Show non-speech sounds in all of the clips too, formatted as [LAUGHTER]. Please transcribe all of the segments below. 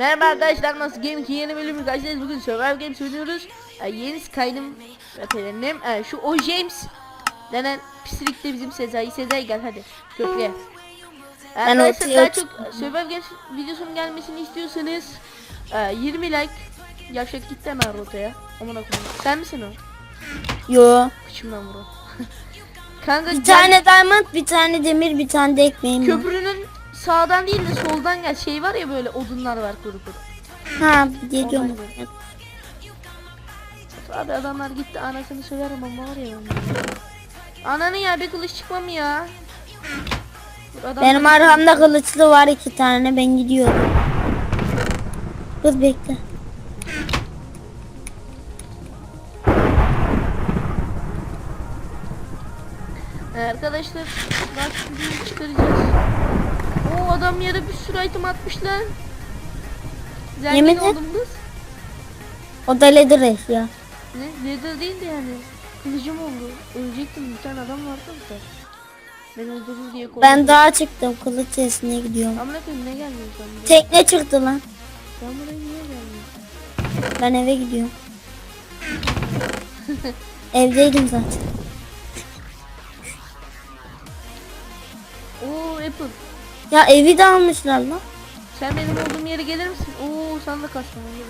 Merhaba arkadaşlar nasıl Game 2 yeni bölümü karşınızdayız. Bugün Survival Games oynuyoruz. Ee, Yeni Skyrim veterinim ee, Şu O. James denen pislik de bizim Sezai. Sezai gel hadi köprüye Ben Arkadaşlar daha çok Survival Games videosunun gelmesini istiyorsanız ee, 20 like. Yavşak gitti hemen rotaya. Aman akıllı Sen misin o? Yo. Kıçımdan vur. [LAUGHS] Kanka Bir tane diamond, bir tane demir, bir tane de ekmeğim köprünün sağdan değil de soldan gel şey var ya böyle odunlar var kuru kuru Ha geliyorum. Abi adamlar gitti anasını söylerim ama var ya. Ananı ya bir kılıç çıkma mı ya? Adam- Benim arkamda kılıçlı var iki tane ben gidiyorum. Dur bekle. Arkadaşlar bak çıkaracağız. O adam yere bir sürü item atmış lan. Zengin Yemin et. oldum kız. O da leather eşya. Ne? Leather değildi yani. Kılıcım oldu. Ölecektim bir tane adam vardı da. Beni öldürür diye korktum. Ben daha çıktım kılıç sesine gidiyorum. Koyayım ne geldin sen buraya? Tekne çıktı lan. Sen buraya niye geldin? Ben eve gidiyorum. [LAUGHS] Evdeydim zaten. Oo Apple. Ya evi de almışlar lan. Sen benim olduğum yere gelir misin? Oo sen. Gel,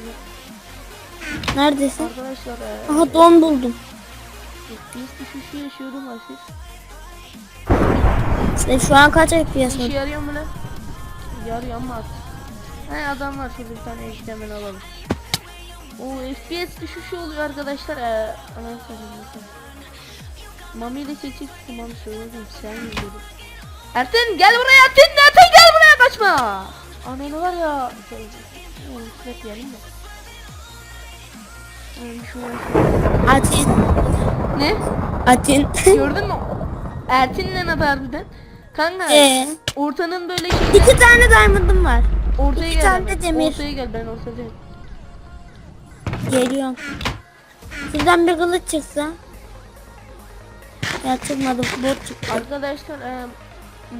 gel. Neredesin? Arkadaşlar e, Aha don buldum. FPS düşüşü yaşıyorum hafif. Sen şu an kaç FPS İşe var? yarıyor mu lan? Yarıyor ama at. He adam var şurada bir tane hemen alalım. O FPS düşüşü oluyor arkadaşlar. Ee, sanırım bakın. Mami ile çekecek Mami söyledim sen yürüdün. Erten gel buraya Erten Erten gel buraya kaçma. Ananı var ya. Sürekli yiyelim de. Atin. Ne? Atin. Gördün mü? Ertin'le ne harbiden? Kanka Ee, ortanın böyle şey iki tane diamond'ım var. ortaya iki gel. tane hemen. demir. Ortaya gel ben ortadayım. Geliyorum. Şuradan bir kılıç çıksa. Ya çıkmadı bot çıktı. Arkadaşlar e,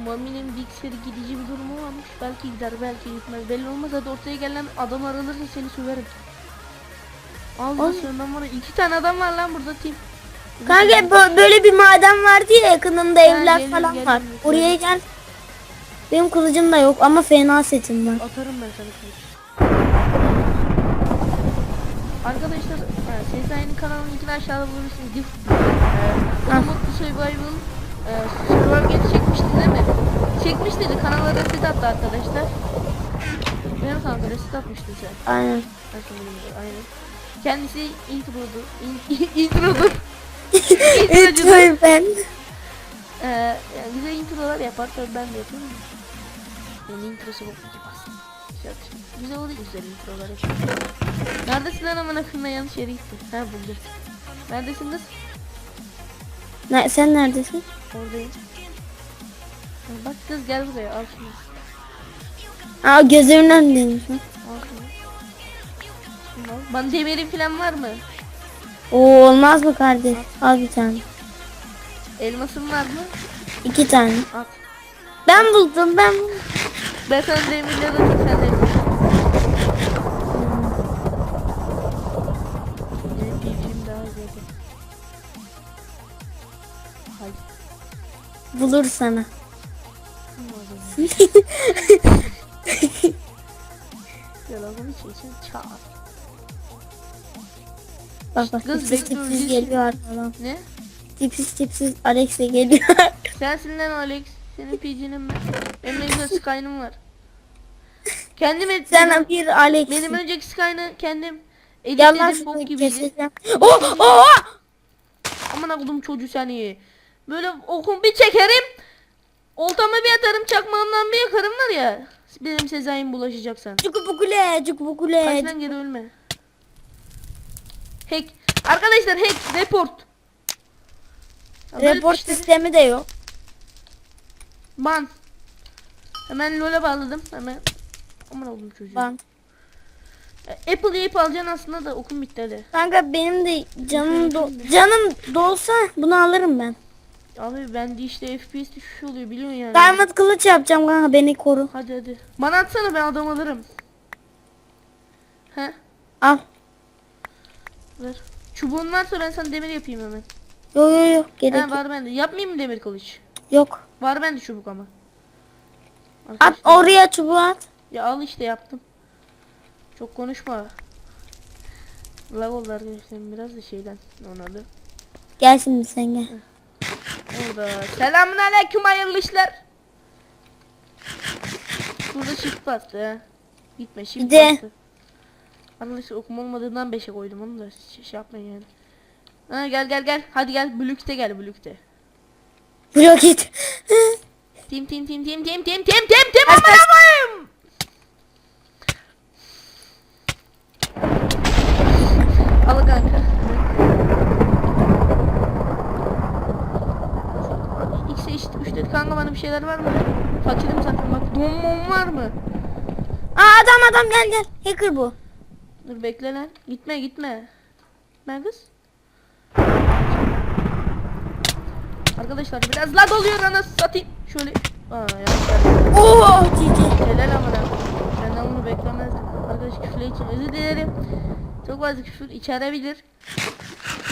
Mami'nin bilgisayarı gidici bir durumu varmış. Belki gider belki gitmez belli olmaz. Hadi ortaya gelen adam aranırsa seni söverim. Al Oğlum. ben var. iki tane adam var lan burada team. Kanka bö- böyle bir maden vardı ya yakınında evler geliyorum, falan geliyorum, var. geliyorum. Oraya gel. Benim kılıcım da yok ama fena setim var. Atarım ben sana kılıç. Arkadaşlar Sezai'nin kanalının linkini aşağıda bulabilirsiniz. Dif, e, Umutlu Survival e, Survival Games çekmişti değil mi? Çekmiş dedi kanala resit attı arkadaşlar. Benim kanka resit atmıştın sen. Aynen. Aynen. Kendisi introdu. In, introdu. Lütfen ben. Ee, yani güzel introlar yapar tabii ben de yapıyorum. Yani introsu bok aslında. Güzel, oluyor güzel introlar yapıyor. Neredesin lan aman akıllı yanlış yere gitti. Ha buldum. Neredesin kız? Ne, sen neredesin? Oradayım. Bak kız gel buraya al şunu. Aa gözümün önündeymiş. lan. Al şunu. Şunu al. Bana demirin falan var mı? Oo olmaz mı kardeş? Al bir tane. Elmasın var mı? İki tane. At. Ben buldum ben buldum. Ben sana demirleri Bulur sana. Yalanın için çağır. Bak bak Kız, tipsiz tipsiz geliyor arkadan. Ne? Tipsiz tipsiz Alex'e geliyor. [LAUGHS] Sensin lan Alex. Senin PC'nin ben. Benim elimde Sky'nım var. Kendim ettim. Sen bir Alex. Benim önceki Sky'ını kendim Yalan editledim bok şunu gibiydi. keseceğim. Oh oh. Aman akıllım çocuğu seni. Böyle okum bir çekerim. Oltamı bir atarım çakmağımdan bir yakarım var ya. Benim Sezai'm bulaşacaksan. Cukubukule cukubukule. Kaç lan geri ölme. Hack. Arkadaşlar hack. Report. Report işte- sistemi de yok. Ban. Hemen LoL'e bağladım. Hemen. Aman oğlum çocuğu. Ban. E, Apple yiyip alacaksın aslında da okum bitti hadi. Kanka benim de canım do- canım dolsa bunu alırım ben. Abi bende işte FPS düşüşü oluyor biliyorsun yani. Diamond kılıç yapacağım kanka beni koru. Hadi hadi. Bana atsana ben adam alırım. He? Al. Ver. Çubuğun varsa ben sana demir yapayım hemen. Yo yo yo gerek He yok. var bende. Yapmayayım mı demir kılıç? yok. Var bende çubuk ama. At Arkadaşlar- oraya çubuğu at. Ya al işte yaptım. Çok konuşma. Lag oldu arkadaşlar biraz da şeyden ona da. Gel şimdi sen gel. Orada. Selamun aleyküm hayırlı işler. Burada shift bastı. Gitme Bir de- bastı. Arkadaşlar okuma olmadığından 5'e koydum onu da şey, yapmayın yani. Ha, gel gel gel. Hadi gel Blükte gel Blükte. Blok git. Tim tim tim tim tim tim tim tim tim amına koyayım. Al kanka. X'e işte 3 dedi kanka bana bir şeyler var mı? Fakirim zaten bak donmam var mı? Aa adam adam gel gel. Hacker bu. Dur bekle lan. Gitme gitme. Ben kız. Arkadaşlar biraz lag oluyor anasını satayım. Şöyle. Aa ya. Oo cici. Helal amına. Senden bunu beklemezdim. Arkadaş küfür için özür dilerim. Çok fazla küfür içerebilir.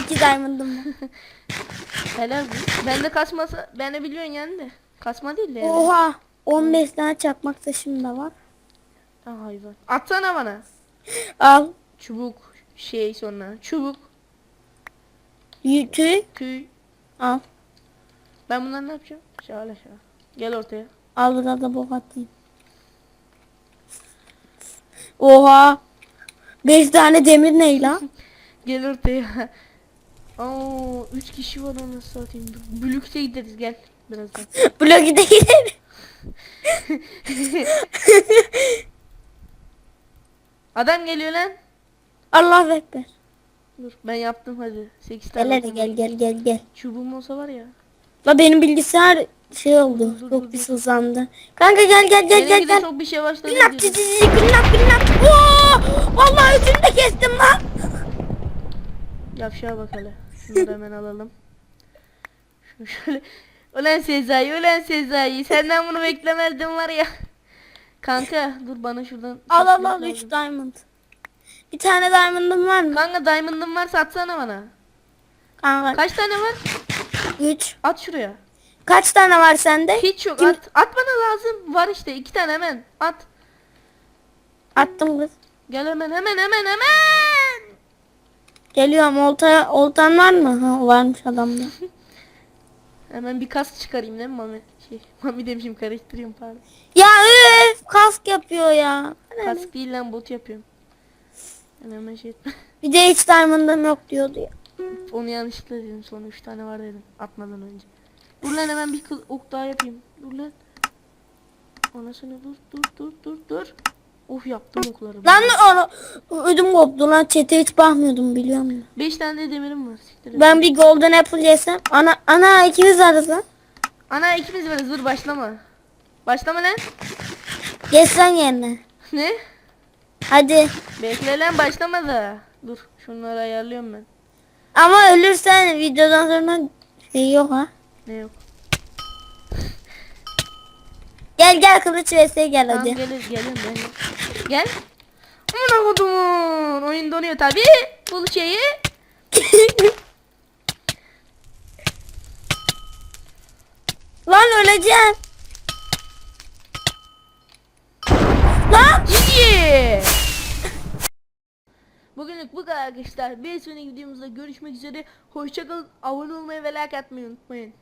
İki diamond'ım. [LAUGHS] Helal bu. Bende kasmasa ben de biliyorsun yani de. Kasma değil de. Oha. 15 tane çakmak taşım da var. Ha, hayvan. Atsana bana. Al. Çubuk şey sonra. Çubuk. Tüy. Tüy. Al. Ben bunları ne yapacağım? Şöyle şöyle. Gel ortaya. Al biraz da bok atayım. Oha. 5 tane demir ne lan? [LAUGHS] Gel ortaya. [LAUGHS] Oo, üç kişi var onu satayım. Dur, Blükte gideriz gel birazdan. [LAUGHS] Blok de gidelim. [LAUGHS] Adam geliyor lan. Allah ekber. Dur ben yaptım hadi. 8 tane. Gel hadi gel gel gel gel. Çubuğum olsa var ya. La benim bilgisayar şey oldu. Dur, dur, Çok dur, bir dur. hızlandı. Kanka gel gel gel gel gel. çok bir şey başladı. Diyorum. cici günnap günnap. Oo! Vallahi üçünü de kestim lan. Yavşağa bak hele. Şunu da hemen alalım. Şunu şöyle. Ulan Sezai, ulan Sezai. Senden bunu beklemezdim var ya. Kanka dur bana şuradan. Al al al 3 lazım. diamond. Bir tane diamond'ım var mı? Kanka diamond'ın varsa atsana bana. Kanka Kaç tane var? 3. At şuraya. Kaç tane var sende? Hiç yok Kim- at. At bana lazım. Var işte iki tane hemen. At. Attım kız. Gel hemen hemen hemen hemen. Geliyorum olta oltan var mı? Ha varmış adamda. [LAUGHS] Hemen bir kas çıkarayım değil mi Mami? Şey, [LAUGHS] Mami demişim karıştırıyorum pardon. ya üf kask yapıyor ya. Kask değil lan bot yapıyorum. Ben hemen şey etme. [LAUGHS] Bir de hiç diamond'ım yok diyordu ya. Onu yanlışlıkla dedim sonra 3 tane var dedim atmadan önce. Dur lan hemen bir kıl ok daha yapayım. Dur lan. Anasını dur dur dur dur dur. Of yaptım okları. Lan onu ödüm koptu lan çete hiç bakmıyordum biliyor musun? 5 tane de demirim var. Siktir. Ben bir golden apple yesem ana ana ikimiz varız lan. Ana ikimiz varız dur başlama. Başlama lan. Geç lan yerine. Ne? Hadi. Bekle lan başlama da. Dur şunları ayarlıyorum ben. Ama ölürsen videodan sonra şey yok ha. Ne yok. Gel gel kılıç vs gel Tamam hadi. gelir geliyorum ben. Gel. Amına kodumun. Oyun donuyor tabi. Bul şeyi. [COUGHS] lan öleceğim. Lan. İyi. [COUGHS] Bugünlük bu kadar arkadaşlar. Bir sonraki videomuzda görüşmek üzere. Hoşçakalın. Abone olmayı ve like atmayı unutmayın.